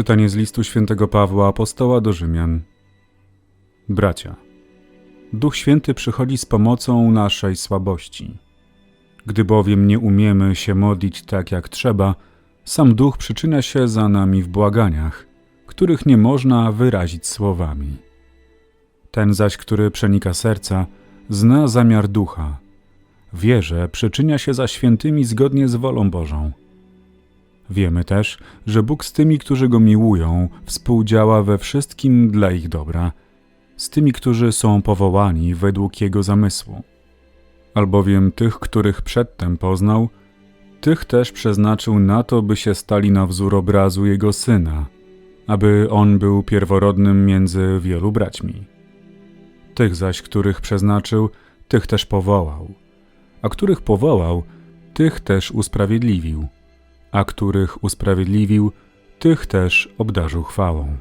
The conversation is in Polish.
Czytanie z listu świętego Pawła apostoła do Rzymian. Bracia, Duch Święty przychodzi z pomocą naszej słabości. Gdy bowiem nie umiemy się modlić tak jak trzeba, sam Duch przyczynia się za nami w błaganiach, których nie można wyrazić słowami. Ten zaś, który przenika serca, zna zamiar Ducha. Wie, że przyczynia się za świętymi zgodnie z wolą Bożą. Wiemy też, że Bóg z tymi, którzy Go miłują, współdziała we wszystkim dla ich dobra, z tymi, którzy są powołani według Jego zamysłu. Albowiem tych, których przedtem poznał, tych też przeznaczył na to, by się stali na wzór obrazu Jego Syna, aby On był pierworodnym między wielu braćmi. Tych zaś, których przeznaczył, tych też powołał, a których powołał, tych też usprawiedliwił a których usprawiedliwił, tych też obdarzył chwałą.